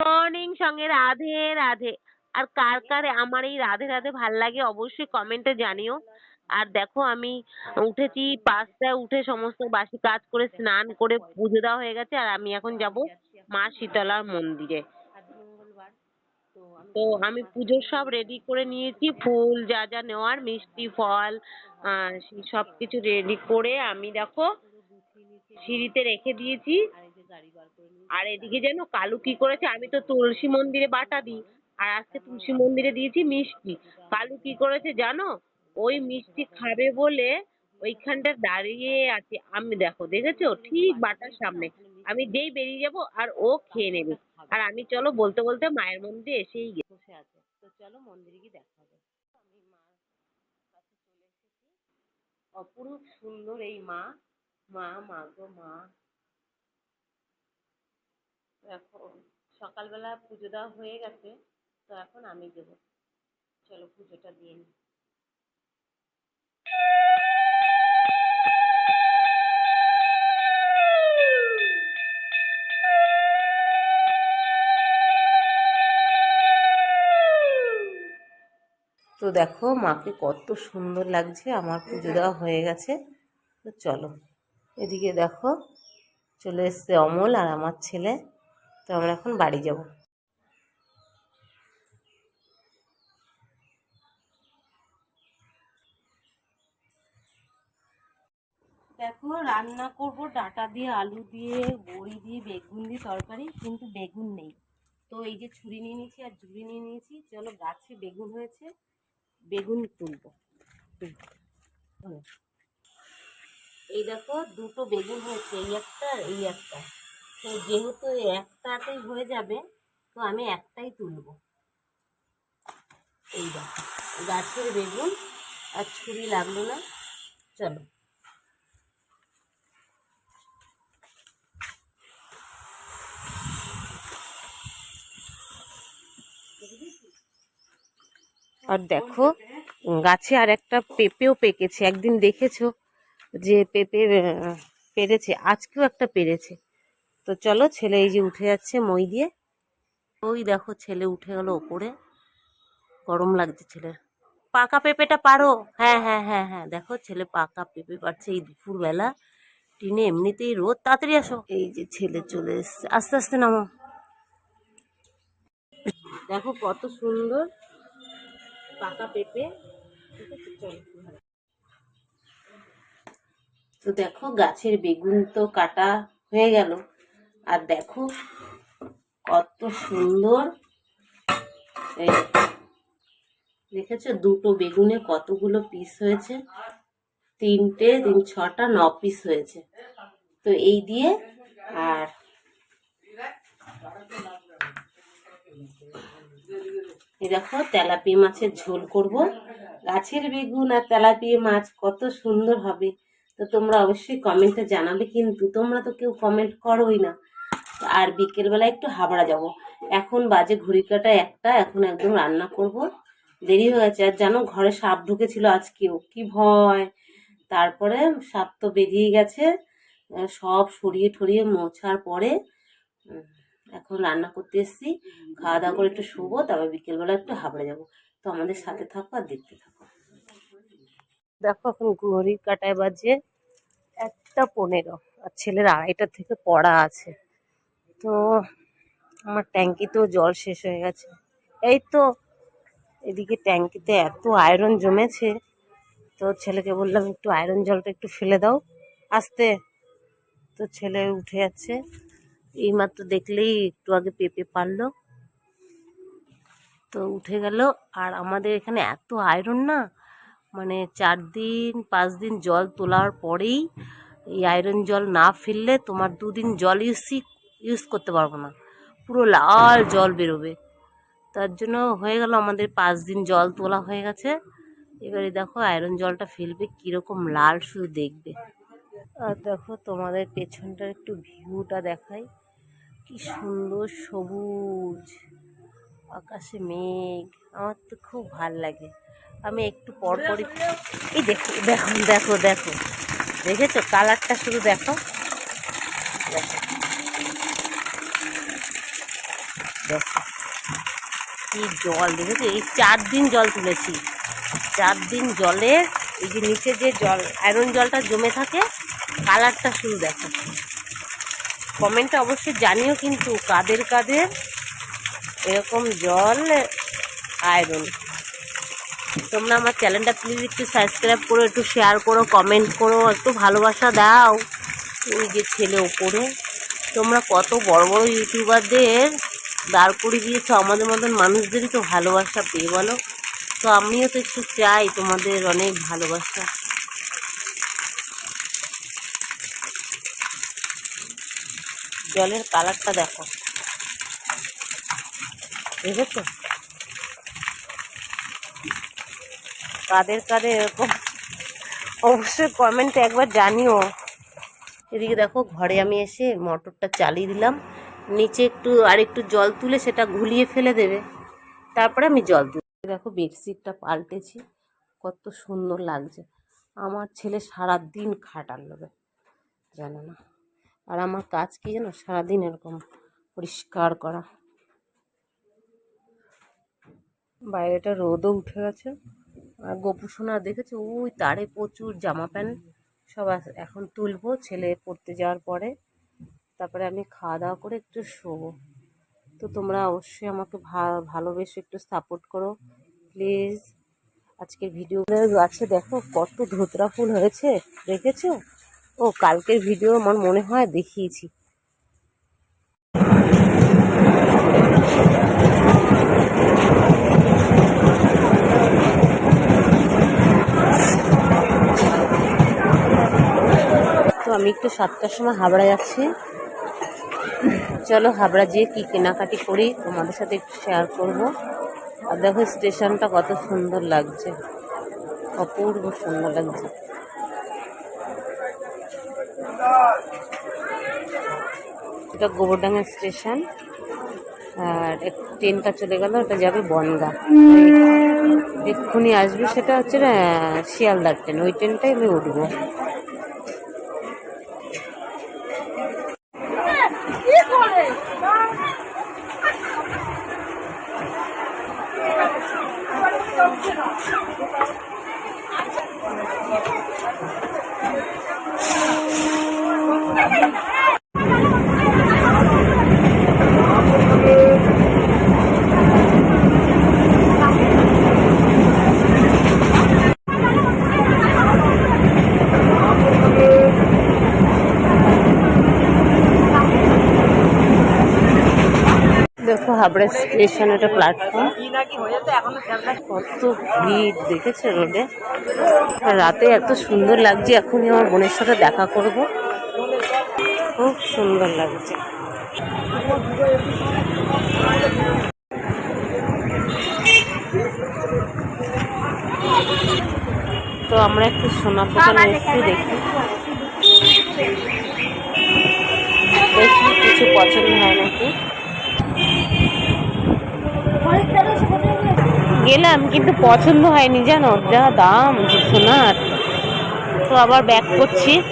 Morning সঙ্গে রাধে রাধে। আর কার কার আমার এই রাধে রাধে ভালো লাগে অবশ্যই কমেন্টে জানিও। আর দেখো আমি উঠেছি, পাঁচটায় উঠে সমস্ত বাসি কাজ করে স্নান করে পুজো দেওয়া হয়ে গেছে। আর আমি এখন যাব মা শীতলার মন্দিরে। তো আমি পুজোর সব রেডি করে নিয়েছি। ফুল যা যা নেওয়ার, মিষ্টি, ফল সব কিছু রেডি করে আমি দেখো সিঁড়িতে রেখে দিয়েছি। আর এদিকে যেন কালু কি করেছে আমি তো তুলসী মন্দিরে বাটা দিই আর আজকে তুলসী মন্দিরে দিয়েছি মিষ্টি। কালু কি করেছে জানো? ওই মিষ্টি খাবে বলে ওইখানটা দাঁড়িয়ে আছে। আমি দেখো দেখেছ? ঠিক বাটার সামনে। আমি যেই বেরিয়ে যাব আর ও খেয়ে নেবে। আর আমি চলো বলতে বলতে মায়ের মন্দিরে এসেই বসে আছে। তো চলো মন্দিরে গিয়ে দেখা হবে অপরূপ সুন্দর এই মা। মা মা গো মা। দেখো সকালবেলা পুজো দেওয়া হয়ে গেছে, তো এখন আমি দেব। চলো পুজোটা দিয়ে নিই। তো দেখো মাকে কত সুন্দর লাগছে, আমার পুজো দেওয়া হয়ে গেছে। তো চলো, এদিকে দেখো, চলে এসছে অমল আর আমার ছেলে। তো আমরা এখন বাড়ি যাব। দেখো, রান্না করব ডাটা দিয়ে, আলু দিয়ে, বড়ি দিয়ে, বেগুন দিয়ে তরকারি, কিন্তু বেগুন নেই। তো এই যে ছুরি নিয়ে নিয়েছি আর ঝুড়ি নিয়ে নিয়েছি। চলো গাছে বেগুন হয়েছে, বেগুন তুলবো। এই দেখো, দুটো বেগুন হয়েছে, এই একটা এই একটা। তো যেহেতু একটাতেই হয়ে যাবে, তো আমি একটাই তুলবো। এই গাছের বেগুন আর ছুরি লাগল না, চলো। আর দেখো, গাছে আর একটা পেঁপেও পেকেছে, একদিন দেখেছ যে পেঁপে পেরেছে, আজকেও একটা পেরেছে। তো চলো ছেলে এই যে উঠে যাচ্ছে মই দিয়ে। ওই দেখো ছেলে উঠে গেল ওপরে। গরম লাগছে ছেলের পাকা পেঁপেটা পারো? হ্যাঁ হ্যাঁ হ্যাঁ হ্যাঁ। দেখো ছেলে পাকা পেঁপে পারছে এই দুপুরবেলা। টিনে এমনিতেই রোদ। তাড়াতাড়ি আসো। এই যে ছেলে চলে এসছে। আস্তে আস্তে নামো। দেখো কত সুন্দর পাকা পেঁপে। তো দেখো গাছের বেগুন তো কাটা হয়ে গেল। আর দেখো কত সুন্দর। এই দেখেছ, দুটো বেগুনে কতগুলো পিস হয়েছে? তিনটে, তিন, ছটা, ন পিস হয়েছে। তো এই দিয়ে আর এই দেখো তেলাপিয়া মাছের ঝোল করব। গাছের বেগুন আর তেলাপিয়া মাছ কত সুন্দর হবে। তো তোমরা অবশ্যই কমেন্টে জানাবে, কিন্তু তোমরা তো কেউ কমেন্ট করোই না। আর বিকেলবেলা একটু হাবড়া যাব। এখন বাজে ঘড়ি কাটা একটা, এখন একদম রান্না করব। দেরি হয়ে গেছে। আর জানো, ঘরে সাপ ঢুকেছিল আজকেও, কি ভয়। তারপরে সাপ তো বেরিয়ে গেছে সব সরিয়ে ঠরিয়ে মোছার পরে এখন রান্না করতে এসেছি। খাওয়া দাওয়া করে একটু শুবো, তারপর বিকেলবেলা একটু হাবড়ে যাব। তো আমাদের সাথে থাকো আর দেখতে থাকো। দেখো এখন ঘড়ি কাটায় বাজে একটা পনেরো, আর ছেলের আড়াইটার থেকে পড়া আছে। তো আমার ট্যাঙ্কিতেও জল শেষ হয়ে গেছে। এই তো, এদিকে ট্যাঙ্কিতে এত আয়রন জমেছে, তো ছেলেকে বললাম, একটু আয়রন জলটা একটু ফেলে দাও। আসতে, তো ছেলে উঠে যাচ্ছে। এইমাত্র দেখলেই একটু আগে পেঁপে পারল। তো উঠে গেল। আর আমাদের এখানে এত আয়রন না মানে চার দিন, পাঁচ দিন জল তোলার পরেই এই আয়রন জল না ফেললে তোমার দুদিন জল ইউজই ইউজ করতে পারব না। পুরো লাল জল বেরোবে। তার জন্য হয়ে গেল আমাদের পাঁচ দিন জল তোলা হয়ে গেছে। এবারে দেখো আয়রন জলটা ফেলবে কীরকম লাল শুধু দেখবে। আর দেখো তোমাদের পেছনটার একটু ভিউটা দেখাই। কি সুন্দর সবুজ। আকাশে মেঘ। আমার তো খুব ভালো লাগে। আমি একটু পর পরই এই দেখো দেখো দেখো দেখো। দেখেছ? কালারটা শুধু দেখো। দেখো। দেখো কি জল, দেখেছ? এই চার দিন জল তুলেছি। চার দিন জলে এই যে নিচে যে জল আয়রন জলটা জমে থাকে কালারটা শুধু দেখো। কমেন্টে অবশ্যই জানিও কিন্তু কাদের কাদের এরকম জল আয়রন তোমরা আমার চ্যানেলটা প্লিজ একটু সাবস্ক্রাইব করো, একটু শেয়ার করো কমেন্ট করো, একটু ভালোবাসা দাও। ওই যে ছেলে ওপরে তোমরা কত বড় বড় ইউটিউবারদের দাঁড় করে দিয়েছ আমাদের মতন মানুষদেরই তো ভালোবাসা পেয়ে বলো? তো আমিও তো একটু চাই তোমাদের অনেক ভালোবাসা। জলের কালারটা দেখো। দেখেছ? কাদের কাদের এরকম? অবশ্যই কমেন্টে একবার জানিও। এদিকে দেখো, ঘরে আমি এসে মোটরটা চালিয়ে দিলাম। নিচে একটু আর একটু জল তুলে সেটা ঘুলিয়ে ফেলে দেবে। তারপরে আমি জল তুলি দেখো বেডশিটটা পাল্টেছি, কত সুন্দর লাগছে। আমার ছেলে সারা দিন খাটালো জানো না। আর আমার কাজ কি জানো? সারাদিন এরকম পরিষ্কার করা। বাইরেটা রোদও উঠে গেছে। আর গোপুসোনা দেখেছে? ওই তারে প্রচুর জামা প্যান্ট সব এখন তুলবো, ছেলে পড়তে যাওয়ার পরে। তারপরে আমি খাওয়া দাওয়া করে একটু শোবো। তো তোমরা অবশ্যই আমাকে ভালোবেসে একটু সাপোর্ট করো প্লিজ আজকের ভিডিও গাছে দেখো কত ধুতরা ফুল হয়েছে, দেখেছ? ও, কালকের ভিডিও আমার মনে হয় দেখিয়েছি। তো আমি একটু সাতটার সময় হাবড়া যাচ্ছি। চলো হাবড়া যেয়ে কী কেনাকাটি করি, তোমাদের সাথে একটু শেয়ার করব। আর দেখো স্টেশনটা কত সুন্দর লাগছে। অপূর্ব সুন্দর লাগছে। এটা গোবরডাঙ্গা স্টেশন। আর ট্রেনটা চলে গেল, ওটা যাবে বনগা। এক্ষুনি আসবে সেটা হচ্ছে না শিয়ালদার ট্রেন। ওই ট্রেনটাই আমি উঠবো। দেখো, হাবড়া স্টেশন একটা প্ল্যাটফর্ম কত ভিড়, দেখেছে রোডে? রাতে এত সুন্দর লাগছে, এখনই আমার বোনের সাথে দেখা করব। খুব সুন্দর লাগছে। তো আমরা একটু সোনা দোকানে এসেছি, দেখি। দেখি কিছু পছন্দ হয় নাকি? গেলাম কিন্তু পছন্দ হয়নি জানো? যা দাম সোনার। তো আবার ব্যাক করছি।